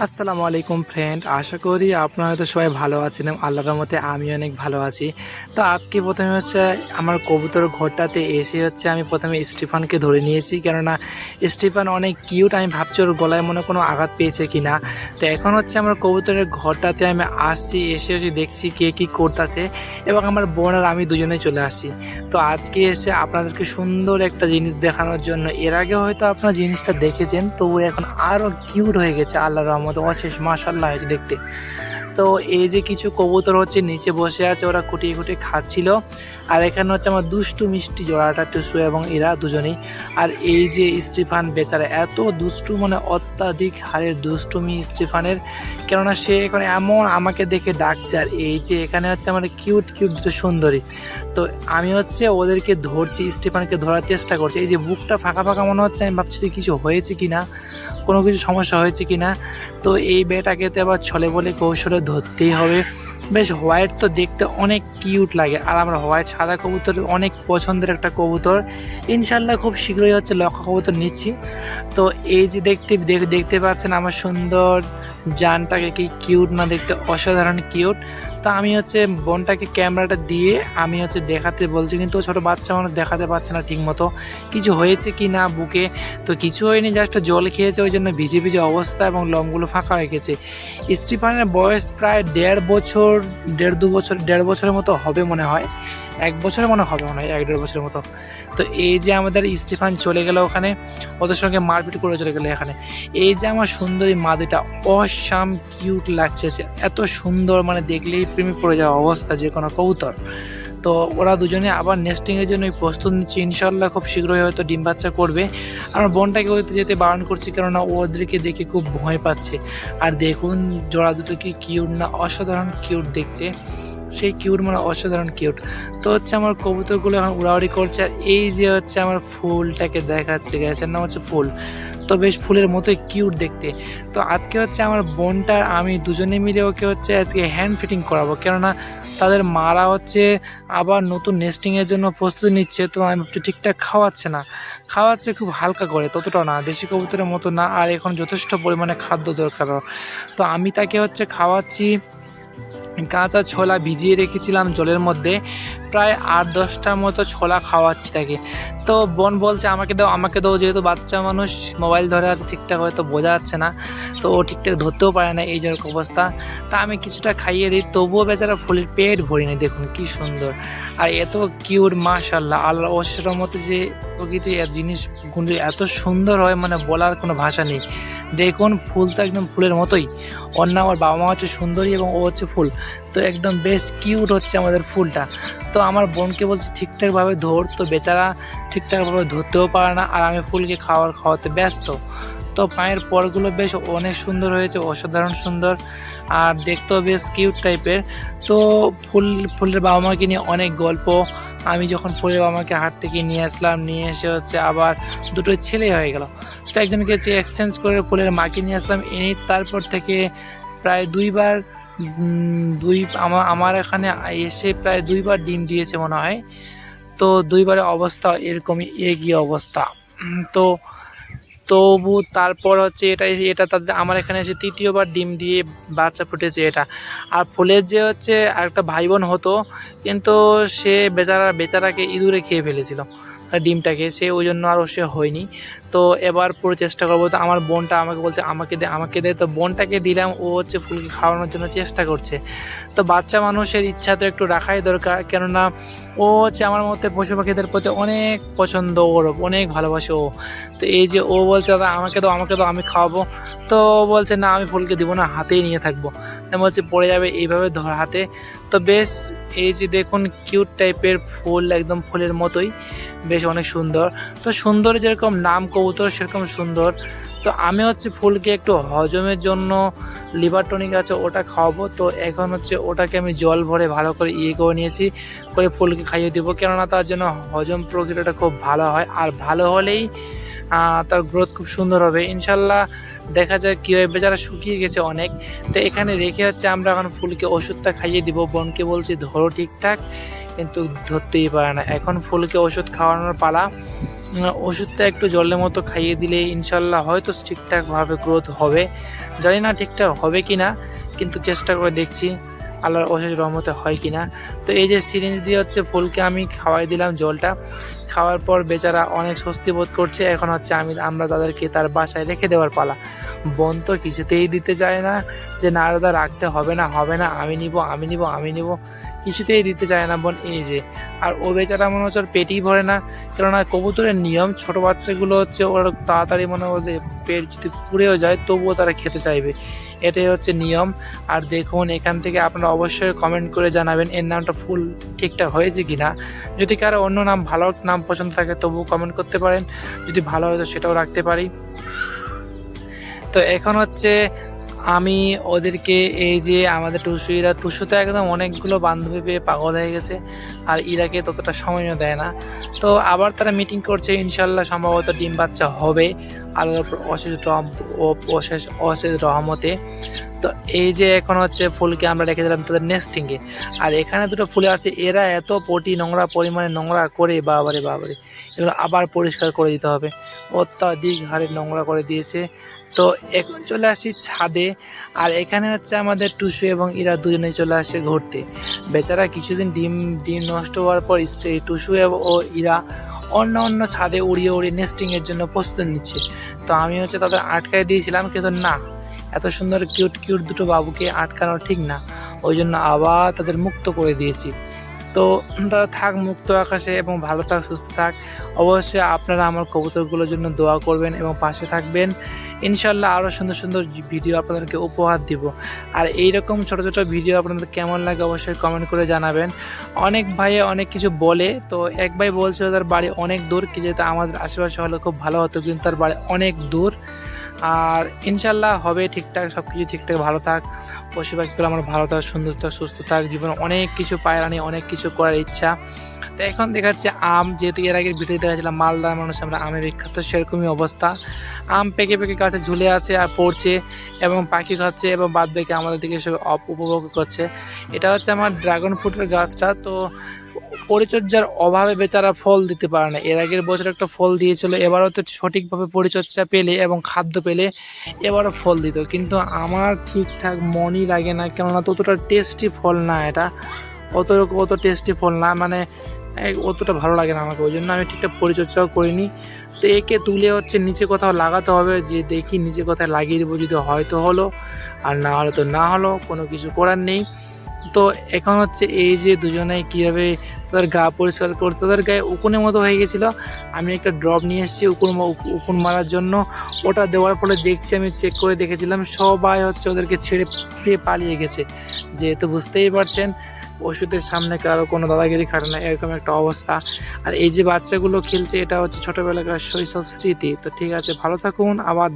আসসালামু আলাইকুম ফ্রেন্ড আশা করি আপনারা হয়তো সবাই ভালো আছেন আল্লাহর মতে আমি অনেক ভালো আছি। তো আজকে প্রথমে হচ্ছে আমার কবুতর ঘরটাতে এসে হচ্ছে আমি প্রথমে স্টিফানকে ধরে নিয়েছি, কেননা স্টিফান অনেক কিউট আমি ভাবছি ওর গলায় মনে কোনো আঘাত পেয়েছে কি না তো এখন হচ্ছে আমার কবুতরের ঘরটাতে আমি আসছি, এসে হচ্ছে দেখছি কে কী করতেছে এবং আমার বোন আর আমি দুজনেই চলে আসছি। তো আজকে এসে আপনাদেরকে সুন্দর একটা জিনিস দেখানোর জন্য, এর আগে হয়তো আপনারা জিনিসটা দেখেছেন তবু এখন আরও কিউট হয়ে গেছে আল্লাহর রহমতে অশেষ মাসাল্লাহ হয়েছে দেখতে। তো এই যে কিছু কবুতর হচ্ছে, নিচে বসে আছে, ওরা কুটিয়ে কুটিয়ে খাচ্ছিল। আর এখানে হচ্ছে আমার দুষ্টু মিষ্টি জোড়াটা টুসু এবং এরা দুজনেই। আর এই যে স্টিফান বেচারা, এত দুষ্টু মানে অত্যাধিক হারের দুষ্টুমি স্টিফানের, কেননা সে এখন এমন আমাকে দেখে ডাকছে। আর এই যে এখানে হচ্ছে আমার কিউট কিউট দুটো সুন্দরী। তো আমি হচ্ছে ওদেরকে ধরছি, স্টিফানকে ধরার চেষ্টা করছি। এই যে বুকটা ফাঁকা ফাঁকা মনে হচ্ছে, আমি ভাবছি কিছু হয়েছে কি না কোনো কিছু সমস্যা হয়েছে কি না তো এই বেটাকে তো আবার ছলে বলে কৌশলে ধরতেই হবে। বেশ হোয়াইট তো দেখতে অনেক কিউট লাগে। আর আমার হোয়াইট সাদা কবুতর অনেক পছন্দের একটা কবুতর। ইনশাল্লাহ খুব শীঘ্রই হচ্ছে লক্ষ্য কবুতর নিচ্ছি। তো এই যে দেখতে দেখতে পাচ্ছেন আমার সুন্দর জানটাকে কি কিউট না দেখতে অসাধারণ কিউট তো আমি হচ্ছে বোনটাকে ক্যামেরাটা দিয়ে আমি হচ্ছে দেখাতে বলছি, কিন্তু ছোটো বাচ্চা মানুষ, দেখাতে পারছে না ঠিকমতো। কিছু হয়েছে কি না বুকে? তো কিছু হয়নি জাস্ট জল খেয়েছে, ওই জন্য ভিজে ভিজে অবস্থা এবং লমগুলো ফাঁকা হয়ে গেছে। স্টিফানের বয়স প্রায় দেড় বছর, দেড় দু বছর, দেড় বছরের মতো হবে মনে হয়। এক বছরের মনে হবে মনে হয়, এক দেড় বছরের মতো। তো এই যে আমাদের স্টিফান চলে গেল ওখানে, ওদের সঙ্গে মারপিট করে চলে গেলো এখানে। এই যে আমার সুন্দরী মাদিটা অসাম কিউট লাগছে সে এত সুন্দর মানে দেখলেই প্রেমে পড়ে যাওয়া অবস্থা, যে কোনো কবুতর। তো ওরা দুজনে আবার নেস্টিংয়ের জন্য প্রস্তুত নিচ্ছে। ইনশাল্লাহ খুব শীঘ্রই হয়তো ডিম বাচ্চা করবে। আমার বোনটাকে ওইতে যেতে বারণ করছি, কেননা ওদেরকে দেখে খুব ভয় পাচ্ছে। আর দেখুন, জোড়া দুটো কি কিউট না, অসাধারণ কিউট দেখতে। সেই কিউট মানে অসাধারণ কিউট তো হচ্ছে আমার কবুতরগুলো এখন উড়াউড়ি করছে, আর এই যে হচ্ছে আমার ফুলটাকে দেখাচ্ছে গ্যাসের নাম হচ্ছে ফুল। তো বেশ ফুলের মতোই কিউট দেখতে। তো আজকে হচ্ছে আমার বোনটা আমি দুজনে মিলে ওকে হচ্ছে আজকে হ্যান্ড ফিটিং করাবো, কেননা তাদের মারা হচ্ছে আবার নতুন নেস্টিংয়ের জন্য প্রস্তুতি নিচ্ছে, তো আমি ঠিকঠাক খাওয়াচ্ছে না। খাওয়াচ্ছে খুব হালকা করে ততটা না, দেশি কবুতরের মতো না, আর এখন যথেষ্ট পরিমাণে খাদ্য দরকার। তো আমি তাকে হচ্ছে খাওয়াচ্ছি কাঁচা ছোলা ভিজিয়ে রেখেছিলাম জলের মধ্যে। প্রায় আট দশটার মতো ছোলা খাওয়াচ্ছি তাকে। তো বোন বলছে, আমাকে দাও আমাকে দাও। যেহেতু বাচ্চা মানুষ, মোবাইল ধরে আছে, ঠিকঠাক হয়তো বোঝা যাচ্ছে না। তো ও ঠিকঠাক ধরতেও পারে না, এই যেরকম অবস্থা। তা আমি কিছুটা খাইয়ে দিই, তবুও বেচারা ফুলের পেট ভরিনি দেখুন কি সুন্দর। আর এত কিউট মাশাল্লাহ আল্লাহ অশ্বর মতো যে প্রকৃতি জিনিসগুলি এত সুন্দর হয় মানে বলার কোনো ভাষা নেই। দেখুন, ফুল তো একদম ফুলের মতোই। অন্য আমার বাবা মা হচ্ছে সুন্দরী এবং ও হচ্ছে ফুল। তো একদম বেশ কিউট হচ্ছে আমাদের ফুলটা। তো আমার বোনকে বলছে, ঠিকঠাকভাবে ধর। তো বেচারা ঠিকঠাকভাবে ধরতেও পারে না, আর আমি ফুলকে খাওয়ার খাওয়াতে ব্যস্ত। তো পায়ের পরগুলো বেশ অনেক সুন্দর হয়েছে, অসাধারণ সুন্দর আর দেখতেও বেশ কিউট টাইপের তো ফুল, ফুলের বাবা মাকে নিয়ে অনেক গল্প। আমি যখন ফুলের বাবা মাকে হাট থেকে নিয়ে আসলাম, নিয়ে এসে হচ্ছে আবার দুটো ছেলে হয়ে গেল। তো একজনকে যে এক্সচেঞ্জ করে ফুলের মাকে নিয়ে আসলাম। এনে তারপর থেকে প্রায় দুইবার দুই আমার আমার এখানে এসে প্রায় দুইবার ডিম দিয়েছে মনে হয়। তো দুইবারের অবস্থা এরকমই, এগিয়ে অবস্থা। তো তবু তারপর হচ্ছে এটা এটা তাদের আমার এখানে এসে তৃতীয়বার ডিম দিয়ে বাচ্চা ফুটেছে এটা। আর ফুলের যে হচ্ছে একটা ভাই বোন হতো, কিন্তু সে বেচারা, বেচারাকে ইঁদুরে খেয়ে ফেলেছিল। ডিমটাকে, সে ওই জন্য আরও সে হয়নি। তো এবার পুরো চেষ্টা করব। তো আমার বোনটা আমাকে বলছে, আমাকে দে আমাকে দে। তো বোনটাকে দিলাম, ও হচ্ছে ফুলকে খাওয়ানোর জন্য চেষ্টা করছে। তো বাচ্চা মানুষের ইচ্ছা তো একটু রাখাই দরকার, কেননা ও হচ্ছে আমার মতে পশু পাখিদের প্রতি অনেক পছন্দ ওর, অনেক ভালোবাসে ও। তো এই যে ও বলছে, দাদা, আমাকে দাও আমাকে দাও, আমি খাওয়াবো। তো ও বলছে, না, আমি ফুলকে দিব না, হাতেই নিয়ে থাকব। আমি বলছি, পড়ে যাবে এইভাবে ধর হাতে। তো বেশ, এই যে দেখুন কিউট টাইপের ফুল, একদম ফুলের মতোই, বেশ অনেক সুন্দর। তো সুন্দর যেরকম নাম কবুতর সেরকম সুন্দর। তো আমি হচ্ছে ফুলকে একটু হজমের জন্য লিভার টনিক আছে ওটা খাওয়াবো। তো এখন হচ্ছে ওটাকে আমি জল ভরে ভালো করে ইয়ে করে নিয়েছি, করে ফুলকে খাইয়ে দেবো। কেননা তার জন্য হজম প্রক্রিয়াটা খুব ভালো হয় আর ভালো হলেই তার গ্রোথ খুব সুন্দর হবে। ইনশাল্লাহ দেখা যায় কী হয়। বেচারা শুকিয়ে গেছে অনেক। তো এখানে রেখে হচ্ছে আমরা এখন ফুলকে ওষুধটা খাইয়ে দিব। বোনকে বলছি ধরো ঠিকঠাক, কিন্তু ধরতেই পারে না। এখন ফুলকে ওষুধ খাওয়ানোর পালা। ওষুধটা একটু জলের মতো খাইয়ে দিলে ইনশাল্লাহ হয়তো ঠিকঠাকভাবে গ্রোথ হবে। জানি না ঠিকঠাক হবে কি না কিন্তু চেষ্টা করে দেখছি আল্লাহর অশেষ রহমতে হয় কি না তো এই যে সিরিঞ্জ দিয়ে হচ্ছে ফুলকে আমি খাওয়াই দিলাম জলটা। খাওয়ার পর বেচারা অনেক স্বস্তি বোধ করছে। এখন হচ্ছে আমি, আমরা তাদেরকে তার বাসায় রেখে দেওয়ার পালা। বোন তো কিছুতেই দিতে চায় না যে, না দাদা, রাখতে হবে না হবে না, আমি নিব আমি নিব আমি নিব। কিছুতেই দিতে চায় না বোন। এই যে, আর ও বেচারা মনে হচ্ছে পেটেই ভরে না। কেননা কবুতরের নিয়ম, ছোট বাচ্চাগুলো হচ্ছে ওর তাড়াতাড়ি মনে ওদের পেট যদি পুড়েও যায়, তবুও তারা খেতে চাইবে। এটাই হচ্ছে নিয়ম। আর দেখুন, এখান থেকে আপনারা অবশ্যই কমেন্ট করে জানাবেন এর নামটা ফুল ঠিকঠাক হয়েছে কি না যদি কারও অন্য নাম, ভালো নাম পছন্দ থাকে, তবুও কমেন্ট করতে পারেন। যদি ভালো হয় তো সেটাও রাখতে পারি। তো এখন হচ্ছে আমি ওদেরকে এই যে আমাদের টুসু ইরা টুসু তো একদম অনেকগুলো বান্ধবী পেয়ে পাগল হয়ে গেছে, আর ইরাকে ততটা সময়ও দেয় না। তো আবার তারা মিটিং করছে ইনশাল্লাহ সম্ভবত ডিম বাচ্চা হবে। আল্লাহর উপর অশেষ রহম- অশেষ অশেষ রহমতে। তো এই যে এখন হচ্ছে ফুলকে আমরা রেখে দিলাম তাদের নেস্টিংয়ে আর এখানে দুটো ফুলে আছে, এরা এত পটি, নোংরা পরিমাণে নোংরা করে, বাবারে বাবারে। এগুলো আবার পরিষ্কার করে দিতে হবে। অত্যাধিক হারে নোংরা করে দিয়েছে। তো এখন চলে আসি ছাদে, আর এখানে হচ্ছে আমাদের টুসু এবং ইরা দুজনে চলে আসে ঘুরতে। বেচারা কিছুদিন ডিম ডিম নষ্ট হওয়ার পর টুসু ও ইরা অন্য অন্য ছাদে উড়িয়ে উড়িয়ে নেস্টিংয়ের জন্য প্রস্তুত নিচ্ছে। তো আমি হচ্ছে তাদের আটকায় দিয়েছিলাম, কিন্তু না। এত সুন্দর কিউট কিউট দুটো বাবুকে আটকানো ঠিক না। ওই জন্য আবার তাদের মুক্ত করে দিয়েছি। তো তারা থাক, মুক্ত আকাশে এবং ভালো থাক, সুস্থ থাক। অবশ্যই আপনারা আমার কবুতরগুলোর জন্য দোয়া করবেন এবং পাশে থাকবেন। ইনশাল্লাহ আরও সুন্দর সুন্দর ভিডিও আপনাদেরকে উপহার দিব। আর এইরকম ছোট ছোট ভিডিও আপনাদের কেমন লাগে অবশ্যই কমেন্ট করে জানাবেন। অনেক ভাইয়ে অনেক কিছু বলে, তো এক ভাই বলছিল তার বাড়ি অনেক দূর কি যেহেতু আমাদের আশেপাশে হলে খুব ভালো হতো, কিন্তু তার বাড়ি অনেক দূর। আর ইনশাল্লাহ হবে ঠিকঠাক সব কিছু ঠিকঠাক, ভালো থাক। পশু পাখিগুলো আমার ভালো থাক, সুন্দর থাক, সুস্থ থাক। জীবনে অনেক কিছু পায়রানি অনেক কিছু করার ইচ্ছা। তো এখন দেখাচ্ছে আম, যেহেতু এর আগের ভিডিও দেখাচ্ছিলাম মালদার মানুষ, আমরা আমে বিখ্যাত, সেরকমই অবস্থা। আম পেকে পেকে গাছে ঝুলে আছে আর পড়ছে এবং পাখি খাচ্ছে এবং বাদ বাকি আমাদের দিকে সব উপভোগ করছে। এটা হচ্ছে আমার ড্রাগন ফ্রুটের গাছটা। তো পরিচর্যার অভাবে বেচারা ফল দিতে পারে না। এর আগের বছর একটা ফল দিয়েছিল, এবারও তো সঠিকভাবে পরিচর্যা পেলে এবং খাদ্য পেলে এবারও ফল দিত। কিন্তু আমার ঠিকঠাক মনই লাগে না, কেননা ততটা টেস্টি ফল না এটা। অত অত টেস্টি ফল না মানে অতটা ভালো লাগে না আমাকে। ওই জন্য আমি ঠিকঠাক পরিচর্যাও করিনি। তো একে তুলে হচ্ছে নিচে কোথাও লাগাতে হবে, যে দেখি নিচে কোথায় লাগিয়ে দেবো, যদি হয়তো হলো, আর না হলে তো না হলো, কোনো কিছু করার নেই। তো এখন হচ্ছে এই যে দুজনে কীভাবে তাদের গা পরিষ্কার করতে, তাদের গায়ে উকুনের মতো হয়ে গেছিল। আমি একটা ড্রপ নিয়ে এসেছি উকুন উকুন মারার জন্য। ওটা দেওয়ার ফলে দেখছি, আমি চেক করে দেখেছিলাম, সবাই হচ্ছে ওদেরকে ছেড়ে ফিরে পালিয়ে গেছে। যেহেতু বুঝতেই পারছেন, ওষুধের সামনে কারও কোনো দাদাগিরি খাটে না, এরকম একটা অবস্থা। আর এই যে বাচ্চাগুলো খেলছে, এটা হচ্ছে ছোটোবেলাকার শৈশব স্মৃতি। তো ঠিক আছে, ভালো থাকুন, আবার